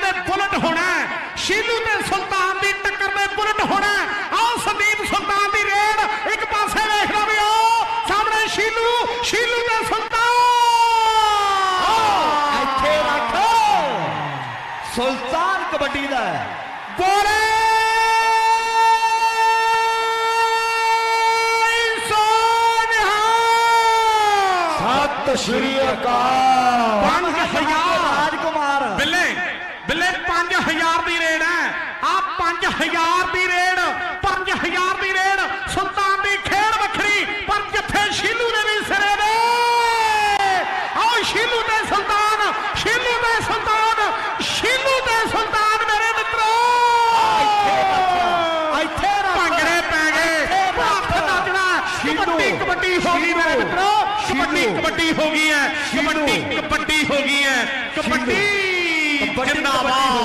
ਦੇ ਬੁਲਟ ਹੋਣਾ। ਸ਼ੀਲੂ ਤੇ ਸੁਲਤਾਨ ਦੀ ਟੱਕਰ ਦੇ ਬੁਲਟ ਹੋਣਾ। ਆਓ ਸੰਦੀਪ ਸੁਲਤਾਨ ਦੀ ਰੇਡ ਇੱਕ ਪਾਸੇ ਵੇਖਦਾ ਵੀ ਆਓ ਸਾਹਮਣੇ ਸ਼ੀਲੂ ਸ਼ੀਲੂ ਤੇ ਸੁਲਤਾਨ ਇੱਥੇ ਰੱਖ ਸੁਲਤਾਨ ਕਬੱਡੀ ਦਾ। ਬੋਲੇ ਸਤਿ ਸ਼੍ਰੀ ਅਕਾਲ 5000 ਦੀ ਰੇਡ ਹੈ ਆ 5000 ਦੀ ਰੇਡ 5000 ਦੀ ਰੇਡ ਸੁਲਤਾਨ ਦੀ ਖੇਡ ਵੱਖਰੀ ਪਰ ਜਿੱਥੇ ਸ਼ੀਲੂ ਦੇ ਵੀ ਸਿਰੇ ਨੇ ਆਓ ਸ਼ੀਲੂ ਤੇ ਸੁਲਤਾਨ ਸ਼ੀਲੂ ਤੇ ਸੁਲਤਾਨ ਸ਼ੀਲੂ ਤੇ ਸੁਲਤਾਨ ਮੇਰੇ ਮਿੱਤਰੋ ਇੱਥੇ ਰੱਖ ਭੰਗੜੇ ਪੈ ਗਏ ਇੱਥੇ ਰੱਖ। ਹੱਥ ਨੱਚਣਾ ਸ਼ੀਲੂ। ਕਬੱਡੀ ਕਬੱਡੀ ਹੋ ਗਈ ਮੇਰੇ ਸ਼ੀਲੂ। ਮਿੱਤਰੋ ਕਬੱਡੀ ਸ਼ੀਲੂ। ਕਬੱਡੀ ਹੋ ਗਈ ਹੈ ਸ਼ੀਲੂ। ਕਬੱਡੀ ਕਬੱਡੀ ਹੋ ਗਈ ਹੈ ਕਬੱਡੀ ਕਬੱਡੀ, ਕਬੱਡੀ ਹੋ ਗਈ ਜਿੰਦਾਬਾਦ